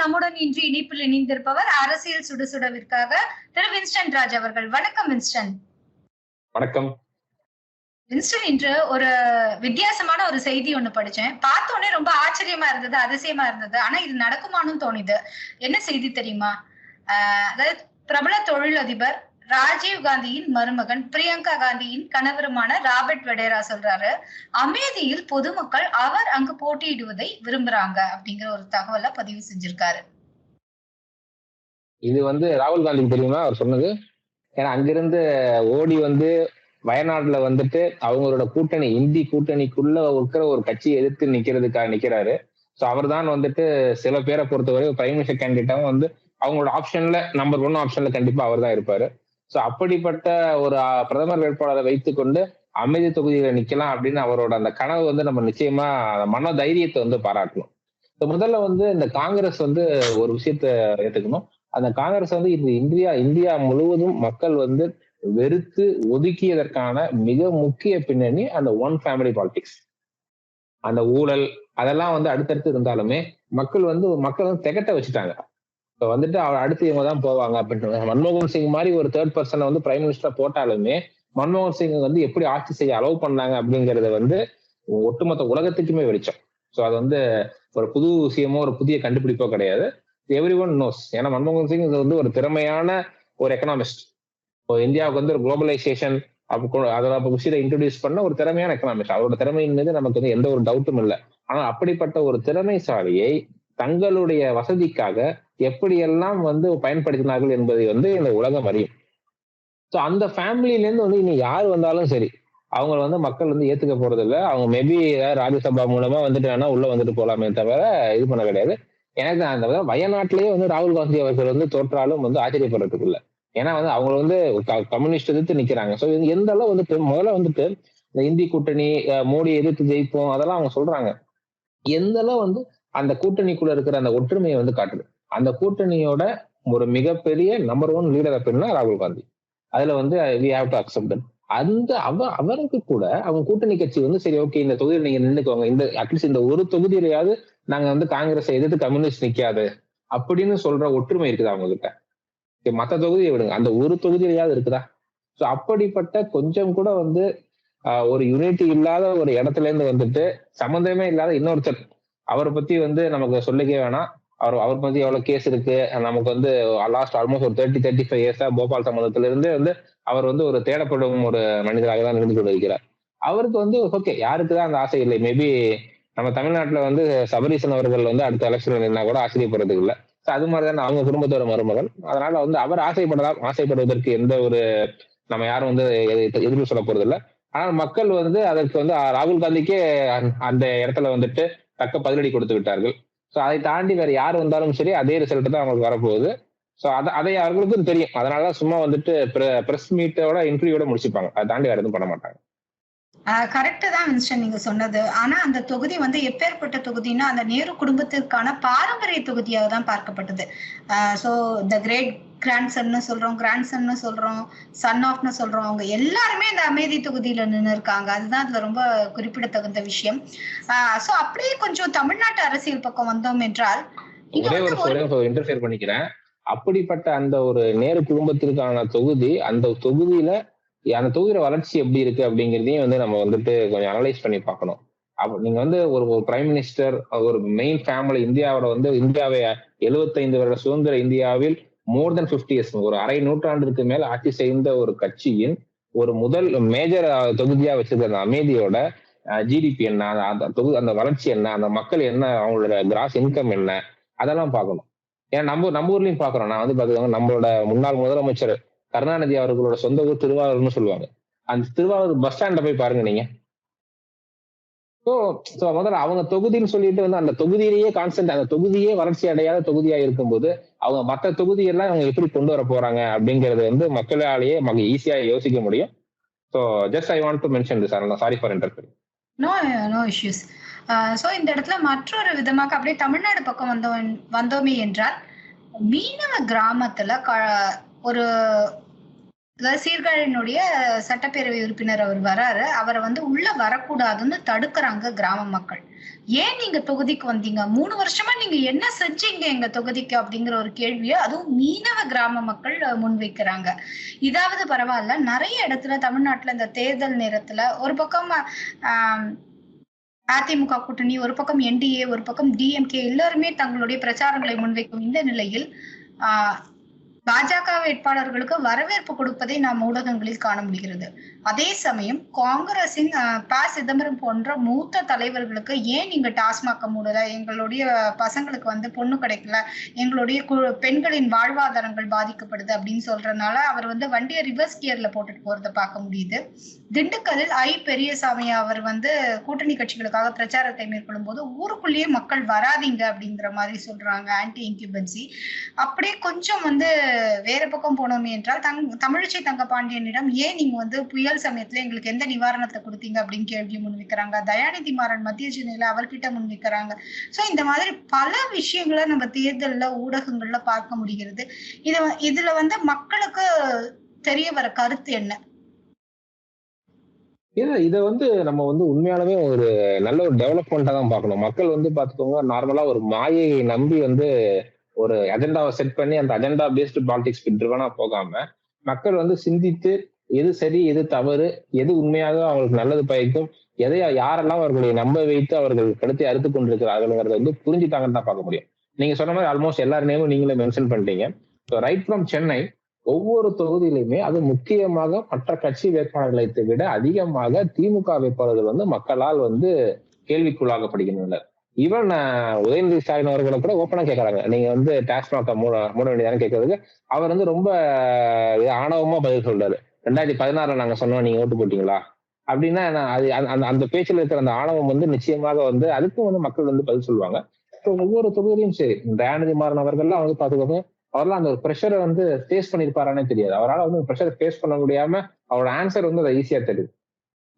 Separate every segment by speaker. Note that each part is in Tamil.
Speaker 1: நம்முடன் இன்று இணைப்பில் இணைந்திருப்பவர் அரசியல் சுடுசுடவிற்காக திரு வின்ஸ்டன் ராஜ் அவர்கள். வணக்கம் வின்ஸ்டன்.
Speaker 2: வணக்கம்.
Speaker 1: வின்ஸ்டன் இன்று ஒரு வித்தியாசமான ஒரு செய்தி ஒண்ணு படிச்சேன். பார்த்த உடனே ரொம்ப ஆச்சரியமா இருந்தது அதிசயமா இருந்தது. ஆனா இது நடக்குமான்னு தோணுது. என்ன செய்தி தெரியுமா? அதாவது பிரபல தொழிலதிபர் ராஜீவ் காந்தியின் மருமகன் பிரியங்கா காந்தியின் கணவருமான ராபர்ட் வெடேரா சொல்றாரு அமேதியில் பொதுமக்கள் அவர் அங்கு போட்டியிடுவதை விரும்புறாங்க அப்படிங்கிற ஒரு தகவலை பதிவு செஞ்சிருக்காரு.
Speaker 2: இது வந்து ராகுல் காந்திக்கு தெரியுமா அவர் சொன்னது? ஏன்னா அங்கிருந்து ஓடி வந்து வயநாடுல வந்துட்டு அவங்களோட கூட்டணி இந்தி கூட்டணிக்குள்ள இருக்கிற ஒரு கட்சியை எதிர்த்து நிக்கிறதுக்காக நிக்கிறாரு. ஸோ அவர் தான் வந்துட்டு சில பேரை பொறுத்தவரை பிரைம் மினிஸ்டர் கேண்டிடேட்டாவும் வந்து அவங்களோட ஆப்ஷன்ல நம்பர் ஒன் ஆப்ஷன்ல கண்டிப்பா அவர் தான் இருப்பாரு. ஸோ அப்படிப்பட்ட ஒரு பிரதமர் வேட்பாளரை வைத்துக்கொண்டு அமைதி தொகுதியில நிக்கலாம் அப்படின்னு அவரோட அந்த கனவு வந்து நம்ம நிச்சயமா அந்த மன தைரியத்தை வந்து பாராட்டணும். முதல்ல வந்து இந்த காங்கிரஸ் வந்து ஒரு விஷயத்த ஏத்துக்கணும் அந்த காங்கிரஸ் வந்து இந்த இந்தியா இந்தியா முழுவதும் மக்கள் வந்து வெறுத்து ஒதுக்கியதற்கான மிக முக்கிய பின்னணி அந்த ஒன் ஃபேமிலி பாலிடிக்ஸ் அந்த ஊழல் அதெல்லாம் வந்து அடுத்தடுத்து இருந்தாலுமே மக்கள் வந்து மக்கள் வந்து திகட்ட வச்சுட்டாங்க. வந்துட்டு அவர் அடுத்து இவங்க தான் போவாங்க அப்படின்னு மன்மோகன் சிங் மாதிரி ஒரு தேர்ட் பர்சனை வந்து பிரைம் மினிஸ்டரா போட்டாலுமே மன்மோகன் சிங் வந்து எப்படி ஆட்சி செய்ய அலோவ் பண்ணாங்க அப்படிங்கறத வந்து ஒட்டுமொத்த உலகத்துக்குமே வெளிச்சம். ஸோ அது வந்து ஒரு புது விஷயமோ ஒரு புதிய கண்டுபிடிப்போ கிடையாது. எவ்ரி ஒன் நோஸ் ஏன்னா மன்மோகன் சிங் இது வந்து ஒரு திறமையான ஒரு எக்கனாமிஸ்ட் இப்போ இந்தியாவுக்கு வந்து ஒரு குளோபலைசேஷன் அதோட விஷயத்தை இன்ட்ரடியூஸ் பண்ண ஒரு திறமையான எக்கனாமிஸ்ட் அவரோட திறமையின் மீது நமக்கு வந்து எந்த ஒரு டவுட்டும் இல்லை. ஆனால் அப்படிப்பட்ட ஒரு திறமைசாலியை தங்களுடைய வசதிக்காக எப்படியெல்லாம் வந்து பயன்படுத்தினார்கள் என்பதை வந்து இந்த உலகம் அறியும். ஸோ அந்த ஃபேமிலியிலேருந்து வந்து இனி யார் வந்தாலும் சரி அவங்க வந்து மக்கள் வந்து ஏத்துக்க போறது இல்லை அவங்க மேபி ராஜ்யசபா மூலமா வந்துட்டு வேணா உள்ள வந்துட்டு போலாமே தவிர இது பண்ண கிடையாது. எனக்கு அந்த வயநாட்டிலேயே வந்து ராகுல் காந்தி அவர்கள் வந்து தோற்றாலும் வந்து ஆச்சரியப்படுறதுக்கு இல்லை. ஏன்னா வந்து அவங்க வந்து கம்யூனிஸ்ட் எதிர்த்து நிக்கிறாங்க. ஸோ எந்த அளவு வந்துட்டு முதல்ல வந்துட்டு இந்த இந்தி கூட்டணி மோடி எதிர்த்து ஜெயிப்போம் அதெல்லாம் அவங்க சொல்றாங்க. எந்த அளவு வந்து அந்த கூட்டணிக்குள்ள இருக்கிற அந்த ஒற்றுமையை வந்து காட்டுது. அந்த கூட்டணியோட ஒரு மிகப்பெரிய நம்பர் ஒன் லீடர் அப்படின்னா ராகுல் காந்தி. அதுல வந்து வி ஹாவ் டு அக்செப்ட் அந்த அவ அவருக்கு கூட அவங்க கூட்டணி கட்சி வந்து சரி ஓகே இந்த தொகுதியில் நீங்க நின்றுக்கோங்க இந்த அட்லீஸ்ட் இந்த ஒரு தொகுதியிலையாவது நாங்க வந்து காங்கிரஸ் எதிர்த்து கம்யூனிஸ்ட் நிக்காது அப்படின்னு சொல்ற ஒற்றுமை இருக்குதா அவங்க கிட்ட மற்ற மத்த தொகுதியை விடுங்க. அந்த ஒரு தொகுதியிலையாவது இருக்குதா? ஸோ அப்படிப்பட்ட கொஞ்சம் கூட வந்து ஒரு யூனிட்டி இல்லாத ஒரு இடத்துல இருந்து வந்துட்டு சம்மந்தமே இல்லாத இன்னொருத்தர் அவரை பத்தி வந்து நமக்கு சொல்லிக்க வேணாம். அவர் அவர் பத்தி எவ்வளவு கேஸ் இருக்கு? நமக்கு வந்து லாஸ்ட் ஆல்மோஸ்ட் ஒரு தேர்ட்டி தேர்ட்டி ஃபைவ் இயர்ஸா போபால் சம்பந்தத்துல இருந்து வந்து அவர் வந்து ஒரு தேடப்படும் ஒரு மனிதராக தான் இருந்து கொண்டிருக்கிறார். அவருக்கு வந்து ஓகே யாருக்கு தான் அந்த ஆசை இல்லை. மேபி நம்ம தமிழ்நாட்டுல வந்து சபரீசன் அவர்கள் வந்து அடுத்த எலெக்ஷன் நின்னா கூட ஆச்சரியப்படுறதுக்கு இல்லை. ஸோ அது மாதிரி தான் அவங்க குடும்பத்தோட மருமகன். அதனால வந்து அவர் ஆசைப்படலாம் ஆசைப்படுவதற்கு எந்த ஒரு நம்ம யாரும் வந்து எதிர்ப்பு சொல்ல போறது இல்லை ஆனால் மக்கள் வந்து அதற்கு வந்து ராகுல் காந்திக்கே அந்த இடத்துல வந்துட்டு தக்க பதிலடி கொடுத்து விட்டார்கள். ஸோ அதை தாண்டி வேற யார் வந்தாலும் சரி அதே ரிசல்ட் தான் அவங்களுக்கு வரப்போகுது. ஸோ அதை அதை அவர்களுக்கும் தெரியும். அதனால தான் சும்மா வந்துட்டு பிரஸ் மீட்டோட இன்டர்வியூட முடிச்சுப்பாங்க. அதை தாண்டி வேற எதுவும் பண்ண மாட்டாங்க.
Speaker 1: கரெக்ட் தான் வின்ஸ்டன் நீங்க சொன்னது. ஆனா அந்த தொகுதி வந்து எப்பேற்பட்ட தொகுதின்னா அந்த நேரு குடும்பத்திற்கான பாரம்பரிய தொகுதியாக தான் பார்க்கப்பட்டது. ஸோ த கிரேட் கிராண்ட் சன்னு சொல்றோம் கிராண்ட் சன்னு சொல்றோம் சன் ஆஃப்னு சொல்றோம் அவங்க எல்லாருமே இந்த அமைதி தொகுதியில நின்று இருக்காங்க. அதுதான் அதுல ரொம்ப குறிப்பிடத்தகுந்த விஷயம். ஸோ அப்படியே கொஞ்சம் தமிழ்நாட்டு அரசியல் பக்கம் வந்தோம் என்றால்
Speaker 2: இன்டர்ஃபியர் பண்ணிக்கிறேன். அப்படிப்பட்ட அந்த ஒரு நேரு குடும்பத்திற்கான தொகுதி அந்த தொகுதியில அந்த தொகுதியோட வளர்ச்சி எப்படி இருக்கு அப்படிங்கிறதையும் வந்து நம்ம வந்துட்டு கொஞ்சம் அனலைஸ் பண்ணி பார்க்கணும். அப்போ நீங்க வந்து ஒரு ஒரு பிரைம் மினிஸ்டர் ஒரு மெயின் ஃபேமிலி இந்தியாவோட வந்து இந்தியாவை 75 வருட சுதந்திர இந்தியாவில் மோர் தென் 50 இயர்ஸ் ஒரு அரை நூற்றாண்டிற்கு மேல் ஆட்சி செய்த ஒரு கட்சியின் ஒரு முதல் மேஜர் தொகுதியா வச்சிருக்க அந்த அமைதியோட ஜிடிபி என்ன அந்த- அந்த தொகுதி அந்த வளர்ச்சி என்ன அந்த மக்கள் என்ன அவங்களோட கிராஸ் இன்கம் என்ன அதெல்லாம் பார்க்கணும். ஏன்னா நம்ம நம்ம ஊர்லயும் பாக்குறோம் நான் வந்து பாத்துக்கோங்க நம்மளோட முன்னாள் முதலமைச்சர் கருணாநிதி அவர்களோட சொந்த ஊர் திருவாரூர்னு சொல்லுவாங்க. அந்த திருவாரூர் பஸ் ஸ்டாண்ட போய் பாருங்க நீங்க. ஸோ ஸோ முதல்ல அவங்க தொகுதின்னு சொல்லிட்டு வந்து அந்த தொகுதியிலேயே கான்ஸ்டன்ட் அந்த தொகுதியே வளர்ச்சி அடையாத தொகுதியா இருக்கும்போது அவங்க மற்ற தொகுதியெல்லாம் அவங்க எப்படி கொண்டு வர போறாங்க அப்படிங்கறது வந்து மக்களாலேயே நமக்கு ஈஸியா யோசிக்க முடியும். So just I want to mention this sorry for interfere
Speaker 1: no no issues so இந்த இடத்துல மற்றொரு விதமாக அப்படியே தமிழ்நாடு பக்கம் வந்தோம் வந்தோமே என்றால் மீனவ கிராமத்துல க- ஒரு அதாவது சீர்காழியினுடைய சட்டப்பேரவை உறுப்பினர் அவர் வராரு. அவரை வந்து உள்ள வரக்கூடாதுன்னு தடுக்கிறாங்க கிராம மக்கள். ஏன் நீங்க தொகுதிக்கு வந்தீங்க? மூணு வருஷமா நீங்க என்ன செஞ்சீங்க எங்க தொகுதிக்கு அப்படிங்கிற ஒரு கேள்வியை அதுவும் மீனவ கிராம மக்கள் முன்வைக்கிறாங்க இதாவது பரவாயில்ல நிறைய இடத்துல தமிழ்நாட்டுல இந்த தேர்தல் நேரத்துல ஒரு பக்கம் ஆஹ் அதிமுக கூட்டணி ஒரு பக்கம் என்டிஏ ஒரு பக்கம் டிஎம்கே எல்லாருமே தங்களுடைய பிரச்சாரங்களை முன்வைக்கும் இந்த நிலையில் ஆஹ் பாஜக வேட்பாளர்களுக்கு வரவேற்பு கொடுப்பதை நாம் ஊடகங்களில் காண முடிகிறது. அதே சமயம் காங்கிரசின் ப. சிதம்பரம் போன்ற மூத்த தலைவர்களுக்கு ஏன் நீங்க டாஸ்மாக மூடல? எங்களுடைய பசங்களுக்கு வந்து பொண்ணு கிடைக்கல. எங்களுடைய பெண்களின் வாழ்வாதாரங்கள் பாதிக்கப்படுது அப்படின்னு சொல்றதுனால அவர் வந்து வண்டியை ரிவர்ஸ் கியர்ல போட்டுட்டு போறதை பார்க்க முடியுது. திண்டுக்கல்லில் ஐ. பெரியசாமி அவர் வந்து கூட்டணி கட்சிகளுக்காக பிரச்சாரத்தை மேற்கொள்ளும் போது ஊருக்குள்ளேயே மக்கள் வராதிங்க அப்படிங்கிற மாதிரி சொல்றாங்க ஆன்டி இன்கியூபன்சி அப்படியே கொஞ்சம் வந்து வேற பக்கம் போனோமே என்றால் தங் தமிழிசை தங்க பாண்டியனிடம் ஏன் நீங்க வந்து புயல் சமயத்துல எங்களுக்கு எந்த நிவாரணத்தை கொடுத்தீங்க அப்படின்னு கேள்வி முன்வைக்கிறாங்க. தயாநிதி மாறன் மத்திய சென்னையில அவர்கிட்ட முன்வைக்கிறாங்க. சோ இந்த மாதிரி பல விஷயங்களை நம்ம தேர்தல்ல ஊடகங்கள்ல பார்க்க முடிகிறது. இது இதுல வந்து மக்களுக்கு தெரிய வர கருத்து என்ன?
Speaker 2: இல்ல இத வந்து நம்ம வந்து உண்மையாலுமே ஒரு நல்ல ஒரு டெவலப்மெண்டா தான் பார்க்கணும். மக்கள் வந்து பாத்துக்கோங்க நார்மலா ஒரு மாயையை நம்பி வந்து ஒரு அஜெண்டாவை செட் பண்ணி அந்த அஜெண்டா பேஸ்டு பாலிடிக்ஸ் ட்ரிவனா போகாம மக்கள் வந்து சிந்தித்து எது சரி எது தவறு எது உண்மையாக அவங்களுக்கு நல்லது பயக்கும் எதை யாரெல்லாம் அவர்களை நம்ப வைத்து அவர்கள் கருத்தை அறுத்து கொண்டிருக்கிறார்கள்ங்கிறத வந்து புரிஞ்சுட்டாங்கன்னு தான் பார்க்க முடியும். நீங்க சொன்ன மாதிரி ஆல்மோஸ்ட் எல்லா நேமும் நீங்களே மென்ஷன் பண்ணிட்டீங்க. ஸோ ரைட் ஃப்ரம் சென்னை ஒவ்வொரு தொகுதியிலுமே அது முக்கியமாக மற்ற கட்சி வேட்பாளர்களை விட அதிகமாக திமுக வேட்பாளர்கள் வந்து மக்களால் வந்து கேள்விக்குள்ளாகப்படுகின்றனர் ஈவன் உதயநிதி ஸ்டாலின் அவர்களை கூட ஓப்பனா கேட்கறாங்க நீங்க வந்து டாஸ்மாக மூட மூட வேண்டியதானு கேட்கறதுக்கு அவர் வந்து ரொம்ப ஆணவமா பதில் சொல்றாரு. ரெண்டாயிரத்தி பதினாறுல நாங்க சொன்னோம் நீங்க ஓட்டு போட்டீங்களா? அப்படின்னா அது அந்த அந்த பேச்சில் இருக்கிற அந்த ஆணவம் வந்து நிச்சயமாக வந்து அதுக்கும் வந்து மக்கள் வந்து பதில் சொல்லுவாங்க. ஸோ ஒவ்வொரு தொகுதியிலும் சரி தயாநிதி மாறன் அவர்கள்லாம் வந்து பார்த்துக்கோங்க அவரெல்லாம் அந்த ஒரு ப்ரெஷரை வந்து ஃபேஸ் பண்ணிருப்பாரானே தெரியாது. அவரால் வந்து ப்ரெஷரை ஃபேஸ் பண்ண முடியாம அவரோட ஆன்சர் வந்து அதை ஈஸியாக தெரியுது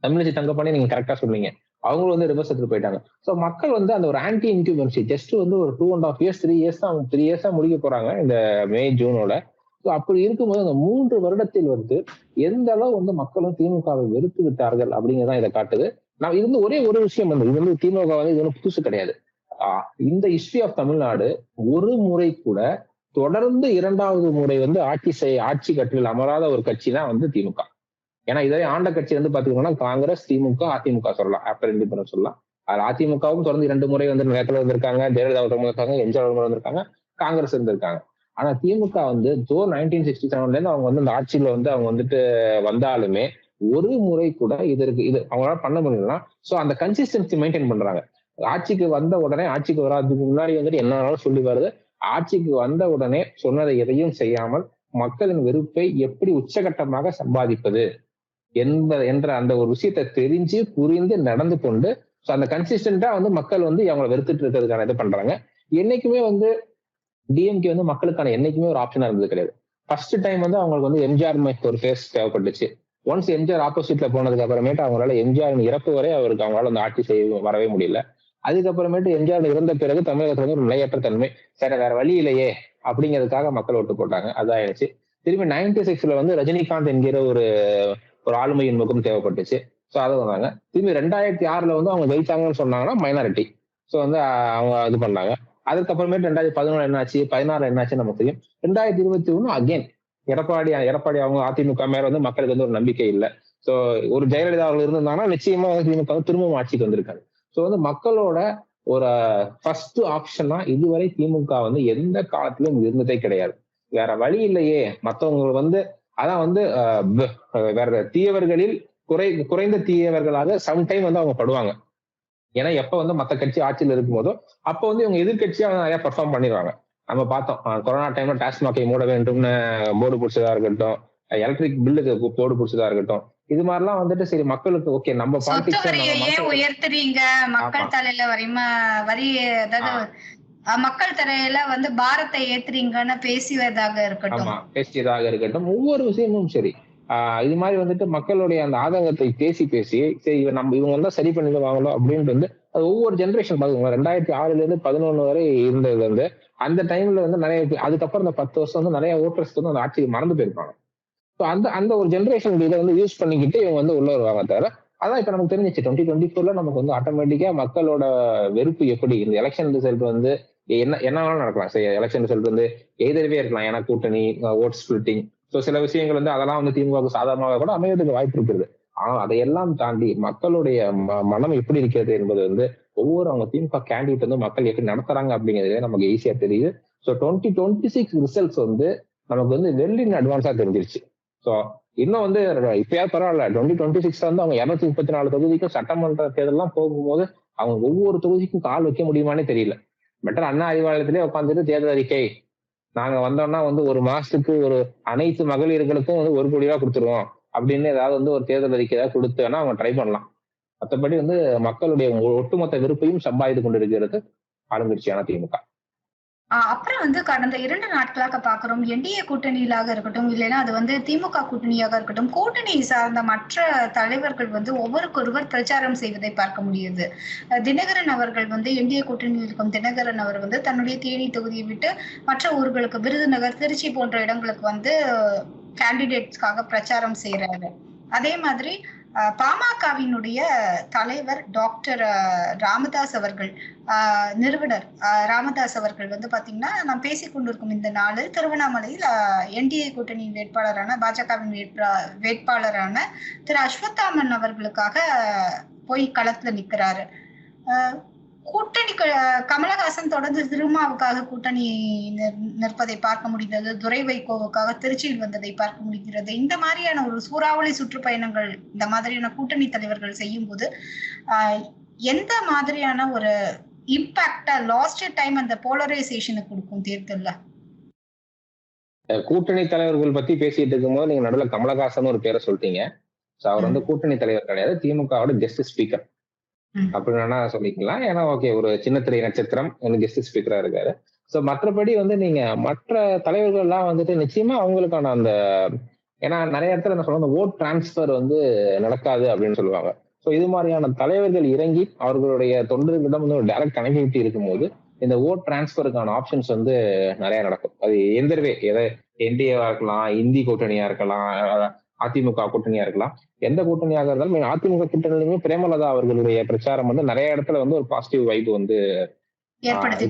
Speaker 2: தமிழிசை தங்க பண்ணி நீங்க கரெக்டாக சொன்னீங்க. அவங்களும் வந்து ரிவர்ஸ் எடுத்துட்டு போயிட்டாங்க. ஸோ மக்கள் வந்து அந்த ஒரு ஆன்டி இன்க்யூபன்சி ஜஸ்ட் வந்து ஒரு two and half years three years தான் த்ரீ இயர்ஸ் தான் முடிக்க போறாங்க இந்த மே ஜூனோட. அப்படி இருக்கும்போது அந்த மூன்று வருடத்தில் வந்து எந்த அளவு வந்து மக்களும் திமுகவை வெறுத்து விட்டார்கள் அப்படிங்கிறதான் இதை காட்டுது. நான் இது வந்து ஒரே ஒரு விஷயம் வந்து இது வந்து திமுக வந்து இது வந்து புதுசு கிடையாது. இந்த ஹிஸ்டரி ஆஃப் தமிழ்நாடு ஒரு முறை கூட தொடர்ந்து இரண்டாவது முறை வந்து ஆட்சி செய்ய ஆட்சி கட்டில் அமராத ஒரு கட்சி தான் வந்து திமுக. ஏன்னா இதுவரை ஆண்ட கட்சி வந்து பாத்தீங்கன்னா காங்கிரஸ் திமுக அதிமுக சொல்லலாம். ஆப்டர் இண்டிபெண்டன்ஸ் சொல்லலாம். அது அதிமுகவும் தொடர்ந்து இரண்டு முறை வந்து நேரத்தில் வந்திருக்காங்க ஜெயலலிதா வந்திருக்காங்க எம்ஜிஆர் வந்திருக்காங்க காங்கிரஸ் இருந்திருக்காங்க. ஆனா திமுக வந்து ஜோ நைன்டீன் சிக்ஸ்டி செவன்ல இருந்து அவங்க வந்து இந்த ஆட்சியில வந்து அவங்க வந்துட்டு வந்தாலுமே ஒரு முறை கூட இதற்கு இது அவங்களால பண்ண முடியலன்னா சோ அந்த கன்சிஸ்டன்சி மெயின்டைன் பண்றாங்க. ஆட்சிக்கு வந்த உடனே ஆட்சிக்கு வராதுக்கு முன்னாடி வந்துட்டு என்ன வேணாலும் சொல்லி வருது. ஆட்சிக்கு வந்த உடனே சொன்னதை எதையும் செய்யாமல் மக்களின் வெறுப்பை எப்படி உச்சகட்டமாக சம்பாதிப்பது என்ப என்ற அந்த ஒரு விஷயத்தை தெரிஞ்சு புரிந்து நடந்து கொண்டு அந்த கன்சிஸ்டண்டா வந்து மக்கள் வந்து அவங்களை வெறுத்துட்டு இருக்கிறதுக்கான இது பண்றாங்க. என்னைக்குமே வந்து டிஎம்கே வந்து மக்களுக்கான என்னைக்குமே ஒரு ஆப்ஷனா இருந்தது கிடையாது. ஃபர்ஸ்ட் டைம் வந்து அவங்களுக்கு வந்து எம்ஜிஆர் ஒரு ஃபேஸ் தேவைப்பட்டுச்சு. ஒன்ஸ் எம்ஜிஆர் ஆப்போசிட்ல போனதுக்கு அப்புறமேட்டு அவங்களால எம்ஜிஆர் இறப்பு வரை அவருக்கு அவங்களால அந்த ஆட்சி செய்ய வரவே முடியல. அதுக்கப்புறமேட்டு எம்ஜிஆர் இறந்த பிறகு தமிழகத்துல வந்து ஒரு நிலையற்ற தன்மை. சரி வேற வழி இல்லையே அப்படிங்கிறதுக்காக மக்கள் ஓட்டு போட்டாங்க. அதான் ஆயிடுச்சு திரும்பி நைன்டி சிக்ஸ்ல வந்து ரஜினிகாந்த் என்கிற ஒரு ஒரு ஆளுமையின் முகம் தேவைப்பட்டுச்சு. ஸோ அதை வந்தாங்க திரும்பி ரெண்டாயிரத்தி ஆறுல வந்து அவங்க ஜெயிச்சாங்கன்னு சொன்னாங்கன்னா மைனாரிட்டி ஸோ வந்து அவங்க இது பண்ணாங்க. அதுக்கப்புறமேட்டு ரெண்டாயிரத்தி பதினொன்று என்னாச்சு? பதினாறு என்னாச்சு நமக்கு தெரியும். ரெண்டாயிரத்தி இருபத்தி ஒன்று அகைன் எடப்பாடி எடப்பாடி அவங்க அதிமுக மேல வந்து மக்களுக்கு வந்து ஒரு நம்பிக்கை இல்லை. ஸோ ஒரு ஜெயலலிதா அவர்கள் இருந்திருந்தாங்கன்னா நிச்சயமா வந்து திமுக வந்து திரும்பவும் ஆட்சிக்கு வந்திருக்காரு. ஸோ வந்து மக்களோட ஒரு ஃபர்ஸ்ட் ஆப்ஷனா இதுவரை திமுக வந்து எந்த காலத்திலும் இருந்ததே கிடையாது. வேற வழி இல்லையே. மற்றவங்க வந்து அதான் வந்து வேற தீயவர்களில் குறை குறைந்த தீயவர்களாக சம்டைம் வந்து அவங்க படுவாங்க. ஏன்னா எப்ப வந்து மத்த கட்சி ஆட்சியில் இருக்கும் போதோ அப்ப வந்து இவங்க எதிர்கட்சியா நிறைய பெர்ஃபார்ம் பண்ணிடுவாங்க. நம்ம பார்த்தோம் கொரோனா டைம்ல டாஸ்மாகை மூட வேண்டும்னு போர்டு பிடிச்சதா இருக்கட்டும் எலக்ட்ரிக் பில்லுக்கு போர்டு பிடிச்சதா இருக்கட்டும் இது மாதிரிலாம் வந்துட்டு சரி மக்களுக்கு ஓகே நம்ம
Speaker 1: ஏன் உயர்த்துறீங்க? மக்கள் தலையில வரிமா வரி அதாவது மக்கள் தரையில வந்து பாரத்தை ஏத்துறீங்கன்னு பேசியதாக இருக்கட்டும்.
Speaker 2: பேசியதாக இருக்கட்டும் ஒவ்வொரு விஷயமும் சரி. இது மாதிரி வந்துட்டு மக்களுடைய அந்த ஆதங்கத்தை பேசி பேசி சரி நம்ம இவங்க தான் சரி பண்ணிடுவாங்களோ அப்படின்ட்டு வந்து அது ஒவ்வொரு ஜென்ரேஷன் பாத்துக்கோங்க ரெண்டாயிரத்தி ஆறுல இருந்து பதினொன்னு வரை இருந்தது வந்து அந்த டைம்ல வந்து நிறைய அதுக்கப்புறம் இந்த பத்து வருஷம் வந்து நிறைய ஓட்டர்ஸ் வந்து அந்த ஆட்சிக்கு மறந்து போயிருப்பாங்க. ஸோ அந்த அந்த ஒரு ஜென்ரேஷன் இதை வந்து யூஸ் பண்ணிக்கிட்டு இவங்க வந்து உள்ள வருவாங்க தவிர அதான் இப்ப நமக்கு தெரிஞ்சிச்சு டுவெண்ட்டி டுவெண்ட்டி ஃபோர்ல நமக்கு வந்து ஆட்டோமேட்டிக்கா மக்களோட வெறுப்பு எப்படி இந்த எலெக்ஷன் ரிசல்ட் வந்து என்ன என்ன வேணாலும் நடக்கலாம். சரி எலெக்ஷன் ரிசல்ட் வந்து எதிரவே இருக்கலாம். ஏன்னா கூட்டணி ஓட் ஸ்பிளிட்டிங் ஸோ சில விஷயங்கள் வந்து அதெல்லாம் வந்து திமுக சாதாரணமாக கூட அமையறதுக்கு வாய்ப்பு இருக்குது ஆனால் அதையெல்லாம் தாண்டி மக்களுடைய மனம் எப்படி இருக்கிறது என்பது வந்து ஒவ்வொரு அவங்க திமுக கேண்டிடேட் வந்து மக்கள் எப்படி நடத்துறாங்க அப்படிங்கிறது நமக்கு ஈஸியா தெரியுது. So twenty twenty six results வந்து நமக்கு வந்து வெள்ளின் அட்வான்ஸா தெரிஞ்சிருச்சு. ஸோ இன்னும் வந்து இப்பயாவது பரவாயில்ல. டுவெண்ட்டி டுவெண்ட்டி சிக்ஸ்ல வந்து அவங்க இருநூத்தி முப்பத்தி நாலு தொகுதிக்கும் சட்டமன்ற தேர்தலாம் போகும்போது அவங்க ஒவ்வொரு தொகுதிக்கும் கால் வைக்க முடியுமானே தெரியல. பெட்டர் அண்ணா அறிவாலயத்திலே உட்காந்துட்டு தேர்தல் அறிக்கை. நாங்க வந்தோம்னா வந்து ஒரு மாசத்துக்கு ஒரு அனைத்து மகளிர்களுக்கும் வந்து ஒரு கோடி ரூபா கொடுத்துருவோம். அப்படின்னு ஏதாவது வந்து ஒரு தேர்தல் அறிக்கை ஏதாவது கொடுத்தோன்னா அவங்க ட்ரை பண்ணலாம். மற்றபடி வந்து மக்களுடைய ஒட்டுமொத்த விருப்பையும் சம்பாதித்து கொண்டிருக்கிறது ஆளுங்கட்சியான திமுக.
Speaker 1: அப்புறம் வந்து கடந்த இரண்டு நாட்களாக பாக்குறோம் என்டிஏ கூட்டணியிலாக இருக்கட்டும் இல்லைன்னா அது வந்து திமுக கூட்டணியாக இருக்கட்டும் கூட்டணி சார்ந்த மற்ற தலைவர்கள் வந்து ஒவ்வொருக்கொருவர் பிரச்சாரம் செய்வதை பார்க்க முடியுது. தினகரன் அவர்கள் வந்து என்டிஏ கூட்டணியில் இருக்கும் தினகரன் அவர் வந்து தன்னுடைய தேனி தொகுதியை விட்டு மற்ற ஊர்களுக்கு விருதுநகர் திருச்சி போன்ற இடங்களுக்கு வந்து கேண்டிடேட்ஸ்க்காக பிரச்சாரம் செய்யறாரு அதே மாதிரி பாமகவினுடைய தலைவர் டாக்டர் ராமதாஸ் அவர்கள் நிறுவனர் ராமதாஸ் அவர்கள் வந்து பாத்தீங்கன்னா நாம் பேசிக் கொண்டிருக்கும் இந்த நாளில் திருவண்ணாமலையில் என்டிஏ கூட்டணியின் வேட்பாளரான பாஜகவின் வேட்பா வேட்பாளரான திரு அஸ்வத்தாமன் அவர்களுக்காக போய் களத்துல நிக்கிறாரு. கூட்டணி கமலஹாசன் தொடர்ந்து திருமாவுக்காக கூட்டணி நிற்பதை பார்க்க முடிந்தது துரை வைகோவுக்காக திருச்சியில் வந்ததை பார்க்க முடிகிறது. இந்த மாதிரியான ஒரு சூறாவளி சுற்றுப்பயணங்கள் இந்த மாதிரியான கூட்டணி தலைவர்கள் செய்யும் போது எந்த மாதிரியான ஒரு இம்பாக்டா லாஸ்ட் டைம் அந்த போலரைசேஷனை கொடுக்கும் தேர்தல்ல?
Speaker 2: கூட்டணி தலைவர்கள் பத்தி பேசிட்டு இருக்கும்போது நீங்க நடுவில் கமலஹாசன் ஒரு பேரை சொல்லிட்டீங்க. அவர் வந்து கூட்டணி தலைவர் கிடையாது. திமுகவோட கெஸ்ட் ஸ்பீக்கர் அப்படின்னு சொல்லிக்கலாம். ஏன்னா ஓகே ஒரு சின்ன திரை நட்சத்திரம் கெஸ்ட் ஸ்பீக்கரா இருக்காரு. ஸோ மற்றபடி வந்து நீங்க மற்ற தலைவர்கள் எல்லாம் வந்துட்டு நிச்சயமா அவங்களுக்கான அந்த ஏன்னா நிறைய இடத்துல என்ன சொல்லுவாங்க ஓட் டிரான்ஸ்பர் வந்து நடக்காது அப்படின்னு சொல்லுவாங்க. ஸோ இது மாதிரியான தலைவர்கள் இறங்கி அவர்களுடைய தொண்டர்களிடம் வந்து ஒரு டைரக்ட் கனெக்டிவிட்டி இருக்கும்போது இந்த ஓட் டிரான்ஸ்பருக்கான ஆப்ஷன்ஸ் வந்து நிறைய நடக்கும். அது எந்தவே எதை? என்டிஏவா இருக்கலாம் இந்தி கூட்டணியா இருக்கலாம் அதிமுக கூட்டணியா இருக்கலாம். எந்த கூட்டணியாக இருந்தாலும் அதிமுக கூட்டணியிலுமே பிரேமலதா அவர்களுடைய பிரச்சாரம் வந்து நிறைய இடத்துல வந்து ஒரு பாசிட்டிவ் வைப் வந்து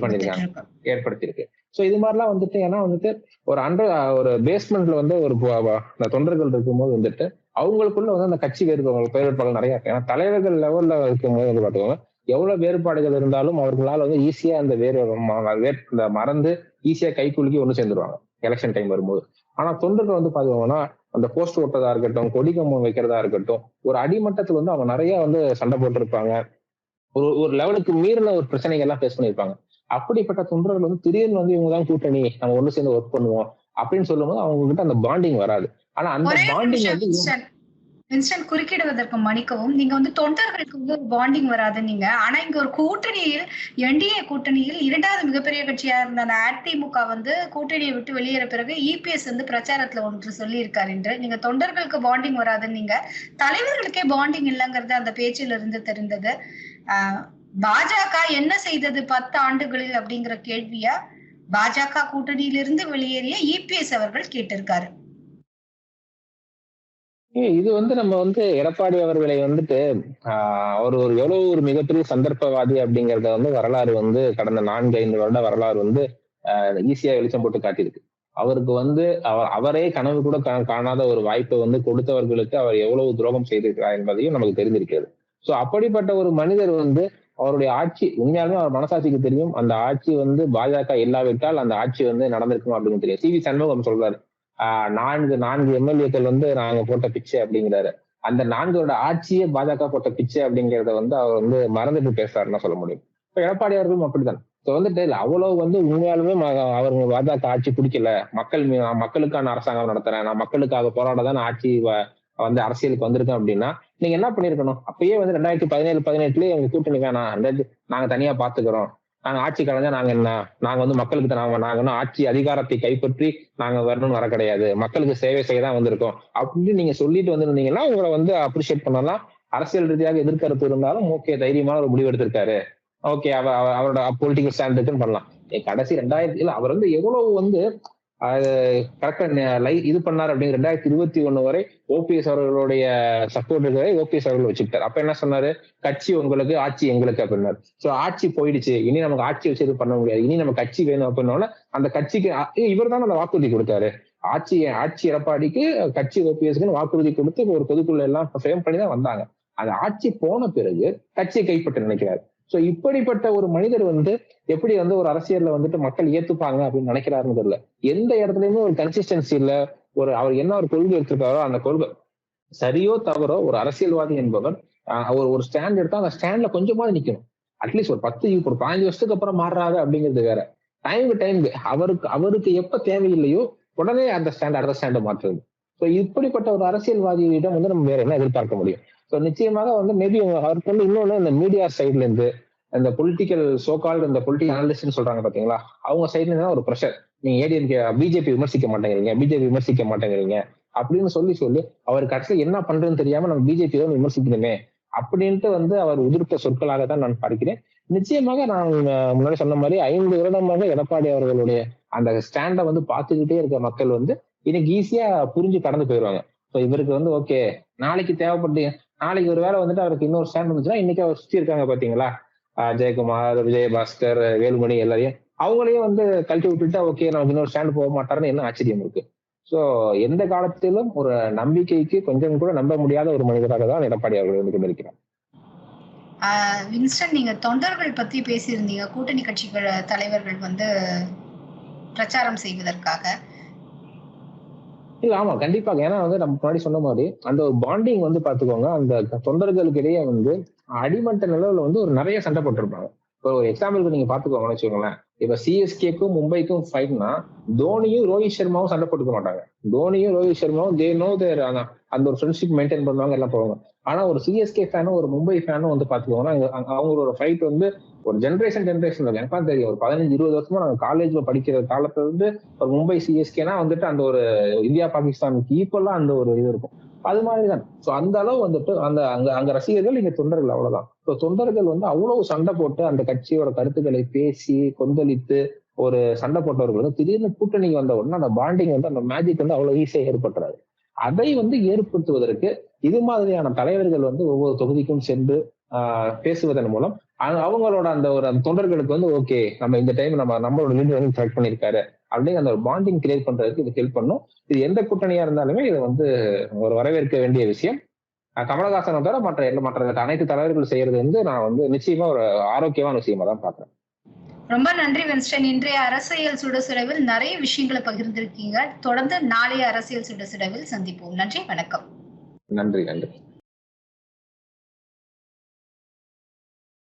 Speaker 2: பண்ணிருக்காங்க ஏற்படுத்தியிருக்கு. ஸோ இது மாதிரிலாம் வந்துட்டு ஏன்னா வந்துட்டு ஒரு அண்டர் ஒரு பேஸ்மெண்ட்ல வந்து ஒரு தொண்டர்கள் இருக்கும்போது வந்துட்டு அவங்களுக்குள்ள வந்து அந்த கட்சி வேறுபாடு வேறுபாடுகள் நிறைய இருக்கு. ஏன்னா தலைவர்கள் லெவல்ல இருக்கும்போது வந்து பாத்துக்கோங்க எவ்வளவு வேறுபாடுகள் இருந்தாலும் அவர்களால் வந்து ஈஸியா அந்த வேறு மறந்து ஈஸியா கை குலுக்கி ஒன்று சேர்ந்துருவாங்க. எலெக்ஷன் டைம் வரும்போது. ஆனா தொண்டர்கள் வந்து பாத்தீங்கன்னா அந்த போஸ்ட் ஓட்டதா இருக்கட்டும் கொடி கம்பம் வைக்கிறதா இருக்கட்டும் ஒரு அடிமட்டத்துல வந்து அவங்க நிறைய வந்து சண்டை போட்டிருப்பாங்க. ஒரு ஒரு லெவலுக்கு மீறின ஒரு பிரச்சனைகள் எல்லாம் ஃபேஸ் பண்ணியிருப்பாங்க. அப்படிப்பட்ட தொண்டர்கள் வந்து திடீர்னு வந்து இவங்க தான் கூட்டணி நம்ம ஒன்று சேர்ந்து ஒர்க் பண்ணுவோம் அப்படின்னு சொல்லும்போது அவங்க கிட்ட அந்த பாண்டிங் வராது. ஆனா அந்த பாண்டிங் வந்து
Speaker 1: வின்ஸ்டன் குறுக்கிடுவதற்கு மன்னிக்கவும். நீங்க வந்து தொண்டர்களுக்கு வந்து ஒரு பாண்டிங் வராது நீங்க. ஆனா இங்க ஒரு கூட்டணியில் என்டிஏ கூட்டணியில் இரண்டாவது மிகப்பெரிய கட்சியா இருந்த அந்த அதிமுக வந்து கூட்டணியை விட்டு வெளியேற பிறகு இபிஎஸ் வந்து பிரச்சாரத்துல ஒன்று சொல்லியிருக்காரு என்று. நீங்க தொண்டர்களுக்கு பாண்டிங் வராதுன்னு நீங்க. தலைவர்களுக்கே பாண்டிங் இல்லைங்கிறது அந்த பேச்சில் இருந்து தெரிந்தது. பாஜக என்ன செய்தது பத்து ஆண்டுகளில் அப்படிங்கிற கேள்வியா பாஜக கூட்டணியிலிருந்து வெளியேறிய இபிஎஸ் அவர்கள் கேட்டிருக்காரு.
Speaker 2: இது வந்து நம்ம வந்து எடப்பாடி அவர்களை வந்துட்டு அவர் ஒரு எவ்வளவு ஒரு மிகப்பெரிய சந்தர்ப்பவாதி அப்படிங்கறத வந்து வரலாறு வந்து கடந்த நான்கு ஐந்து வருட வரலாறு வந்து ஈஸியா வெளிச்சம் போட்டு காட்டியிருக்கு. அவருக்கு வந்து அவர் அவரே கனவு கூட காணாத ஒரு வாய்ப்பை வந்து கொடுத்தவர்களுக்கு அவர் எவ்வளவு துரோகம் செய்திருக்கிறார் என்பதையும் நமக்கு தெரிந்திருக்கிறது. சோ அப்படிப்பட்ட ஒரு மனிதர் வந்து அவருடைய ஆட்சி உண்மையாலுமே அவர் மனசாட்சிக்கு தெரியும். அந்த ஆட்சி வந்து பாஜக இல்லாவிட்டால் அந்த ஆட்சி வந்து நடந்திருக்கும் அப்படின்னு தெரியும் சி வி சண்முகம் சொல்றாரு. நான்கு நான்கு எம்எல்ஏக்கள் வந்து நாங்க போட்ட பிச்சை அப்படிங்கிறாரு. அந்த நான்கோட ஆட்சியே பாஜக போட்ட பிச்சை அப்படிங்கிறத வந்து அவர் வந்து மறந்துட்டு பேசுறாருன்னு சொல்ல முடியும். இப்ப எடப்பாடி அவர்களும் அப்படித்தான். ஸோ வந்துட்டு அவ்வளவு வந்து உண்மையாலுமே அவருங்க பாஜக ஆட்சி பிடிக்கல. மக்கள் மக்களுக்கான அரசாங்கம் நடத்துறேன். நான் மக்களுக்காக போராட தான் ஆட்சி வந்து அரசியலுக்கு வந்திருக்கேன் அப்படின்னா நீங்க என்ன பண்ணிருக்கணும்? அப்பயே வந்து ரெண்டாயிரத்தி பதினேழு பதினெட்டுலயே எங்க கூட்டணி வேணாம். ரெண்டாயிரத்தி நாங்க தனியா பாத்துக்கிறோம். நாங்க ஆட்சி கலைஞ்சா நாங்க என்ன? நாங்க வந்து மக்களுக்கு நாங்க நாங்க ஆட்சி அதிகாரத்தை கைப்பற்றி நாங்க வரணும்னு வர கிடையாது. மக்களுக்கு சேவை செய்ய தான் வந்திருக்கோம். அப்படின்னு நீங்க சொல்லிட்டு வந்திருந்தீங்கன்னா உங்களை வந்து அப்ரிஷியேட் பண்ணலாம். அரசியல் ரீதியாக எதிர்கருத்து இருந்தாலும் ஓகே தைரியமான ஒரு முடிவு எடுத்திருக்காரு. ஓகே அவ அவரோட பொலிட்டிக்கல் ஸ்டாண்ட் இருக்குன்னு பண்ணலாம். கடைசி ரெண்டாயிரத்தி இல்ல அவர் வந்து எவ்வளவு வந்து கரெக்டா லை இது பண்ணார் அப்படின்னு ரெண்டாயிரத்தி இருபத்தி ஒண்ணு வரை ஓபிஎஸ் அவர்களுடைய சப்போர்ட் இருக்கிற ஓபிஎஸ் அவர்கள் வச்சுக்கிட்டார். அப்ப என்ன சொன்னாரு? கட்சி உங்களுக்கு ஆட்சி எங்களுக்கு அப்படின்னாரு. சோ ஆட்சி போயிடுச்சு. இனி நமக்கு ஆட்சி வச்சு இது பண்ண முடியாது. இனி நம்ம கட்சி வேணும் அப்படின்னோட அந்த கட்சிக்கு இவர் தான் அந்த வாக்குறுதி கொடுத்தாரு. ஆட்சி ஆட்சி எடப்பாடிக்கு கட்சி ஓபிஎஸ்க்குன்னு வாக்குறுதி கொடுத்து ஒரு பொதுக்குள்ள எல்லாம் ஃப்ரேம் பண்ணி தான் வந்தாங்க. அந்த ஆட்சி போன பிறகு கட்சியை கைப்பற்ற நினைக்கிறாரு. சோ இப்படிப்பட்ட ஒரு மனிதர் வந்து எப்படி வந்து ஒரு அரசியல்ல வந்துட்டு மக்கள் ஏத்துப்பாங்க அப்படின்னு நினைக்கிறாருன்னு தெரியல. எந்த இடத்துலயுமே ஒரு கன்சிஸ்டன்சி இல்ல ஒரு அவர் என்ன ஒரு கொள்கை எடுத்திருக்காரோ அந்த கொள்கை சரியோ தவறோ ஒரு அரசியல்வாதி என்பவர் அவர் ஒரு ஸ்டாண்ட் எடுத்தா அந்த ஸ்டாண்ட்ல கொஞ்சமாவது நிக்கணும். அட்லீஸ்ட் ஒரு பத்து ஒரு பதினஞ்சு வருஷத்துக்கு அப்புறம் மாறுறாரு அப்படிங்கிறது வேற. டைம் டைம் அவருக்கு அவருக்கு எப்ப தேவையில்லையோ உடனே அந்த ஸ்டாண்ட் அடுத்த ஸ்டாண்டை மாற்றுறது ஸோ இப்படிப்பட்ட ஒரு அரசியல்வாதியிடம் வந்து நம்ம வேற என்ன எதிர்பார்க்க முடியும்? ஸோ நிச்சயமாக வந்து மேபி அவருக்கு வந்து இன்னொன்று இந்த மீடியா சைட்ல இருந்து இந்த பொலிட்டிக்கல் சோகால் இந்த பொலிட்டிக்கல் அனலிஸ்ட்னு சொல்றாங்க பாத்தீங்களா? அவங்க சைட்ல தான் ஒரு ப்ரெஷர் நீங்க ஏடிஎம்கே பிஜேபி விமர்சிக்க மாட்டேங்கிறீங்க பிஜேபி விமர்சிக்க மாட்டேங்கிறீங்க அப்படின்னு சொல்லி சொல்லி அவர் கடைசியில் என்ன பண்றதுன்னு தெரியாம நம்ம பிஜேபி தான் விமர்சிக்கணுமே அப்படின்ட்டு வந்து அவர் உதிர்த்த சொற்களாக தான் நான் பார்க்கிறேன். நிச்சயமாக நான் முன்னாடி சொன்ன மாதிரி ஐந்து வருடமாக எடப்பாடி அவர்களுடைய அந்த ஸ்டாண்டை வந்து பார்த்துக்கிட்டே இருக்க மக்கள் வந்து இன்னைக்கு ஈஸியா புரிஞ்சு கடந்து போயிடுவாங்க ஸோ இவருக்கு வந்து ஓகே நாளைக்கு தேவைப்பட்டு நாளைக்கு ஒரு வேலை வந்துட்டு அவருக்கு இன்னொரு ஸ்டாண்ட் வந்துச்சுன்னா இன்னைக்கு அவர் சுத்தி இருக்காங்க பாத்தீங்களா? ஜெயக்குமார் விஜயபாஸ்கர் வேலுமணி எல்லாரையும். அவங்களையும் வந்து கழட்டி விட்டுட்டு ஓகே நமக்கு இன்னொரு ஸ்டாண்ட் போக மாட்டாருன்னு என்ன ஆச்சரியம் இருக்கு? ஸோ எந்த காலத்திலும் ஒரு நம்பிக்கைக்கு கொஞ்சம் கூட நம்ப முடியாத ஒரு மனிதராக தான் எடப்பாடி அவர்கள் வந்து கொண்டிருக்கிறார்.
Speaker 1: வின்ஸ்டன் நீங்க தொண்டர்கள் பத்தி பேசியிருந்தீங்க. கூட்டணி கட்சிகள் தலைவர்கள் வந்து பிரச்சாரம் செய்வதற்காக.
Speaker 2: இல்ல ஆமா கண்டிப்பாக ஏன்னா வந்து நம்ம முன்னாடி சொன்ன மாதிரி அந்த ஒரு பாண்டிங் வந்து பாத்துக்கோங்க அந்த தொண்டர்களுக்கு இடையே வந்து அடிமட்ட நிலவுல வந்து ஒரு நிறைய சண்டை போட்டிருப்பாங்க. இப்போ ஒரு எக்ஸாம்பிளுக்கு நீங்க பாத்துக்கோங்கன்னு வச்சுக்கோங்களேன். இப்ப சிஎஸ்கேக்கும் மும்பைக்கும் ஃபைட்னா தோனியும் ரோஹித் சர்மாவும் சண்டை போட்டுக்க மாட்டாங்க. தோனியும் ரோஹித் சர்மாவும் தே நோ தேர் அந்த ஒரு ஃப்ரெண்ட்ஷிப் மெயின்டைன் பண்ணுவாங்க எல்லாம் போவாங்க. ஆனா ஒரு சிஎஸ்கே ஃபேனும் ஒரு மும்பை ஃபேனும் வந்து பாத்துக்கோங்கன்னா அவங்களோட ஃபைட் வந்து ஒரு ஜென்ரேஷன் ஜென்ரேஷன் எனக்கு தெரியும். ஒரு பதினஞ்சு இருபது வருஷமா நாங்க காலேஜ்ல படிக்கிற காலத்துல வந்து ஒரு மும்பை சிஎஸ்கேனா வந்துட்டு அந்த ஒரு இந்தியா பாகிஸ்தானுக்கு ஈக்குவலா அந்த ஒரு இது இருக்கும். அது மாதிரிதான். ஸோ அந்த அளவு வந்துட்டு அந்த அங்க அங்க ரசிகர்கள் இங்க தொண்டர்கள் அவ்வளவுதான். ஸோ தொண்டர்கள் வந்து அவ்வளவு சண்டை போட்டு அந்த கட்சியோட கருத்துக்களை பேசி கொந்தளித்து ஒரு சண்டை போட்டவர்கள் வந்து திடீர்னு கூட்டணிக்கு வந்த உடனே அந்த பாண்டிங் வந்து அந்த மேஜிக் வந்து அவ்வளவு ஈஸியாக ஏற்பட்டுறாரு அதை வந்து ஏற்படுத்துவதற்கு இது மாதிரியான தலைவர்கள் வந்து ஒவ்வொரு தொகுதிக்கும் சென்று பேசுவதன் மூலம் அவங்களோட அந்த ஒரு அந்த தொண்டர்களுக்கு வந்து ஓகே நம்ம இந்த டைம் நம்ம நம்மளோட லீடர் வந்து செலக்ட் பண்ணியிருக்காரு அப்படின்னு அந்த ஒரு பாண்டிங் கிரியேட் பண்றதுக்கு இது ஹெல்ப் பண்ணும். இது எந்த கூட்டணியா இருந்தாலுமே இது வந்து ஒரு வரவேற்க வேண்டிய விஷயம். கமலஹாசனை தவிர மற்ற மற்ற அனைத்து தலைவர்கள் செய்யறது வந்து நான் வந்து நிச்சயமா ஒரு ஆரோக்கியமான விஷயமா தான் பாக்குறேன்
Speaker 1: ரொம்ப நன்றி வென்ஸ்டன். இன்றைய அரசியல் சுடசுடவில் நிறைய விஷயங்களை பகிர்ந்திருக்கீங்க. தொடர்ந்து நாளைய அரசியல் சுடசுடவில் சந்திப்போம். நன்றி வணக்கம்.
Speaker 2: நன்றி நன்றி.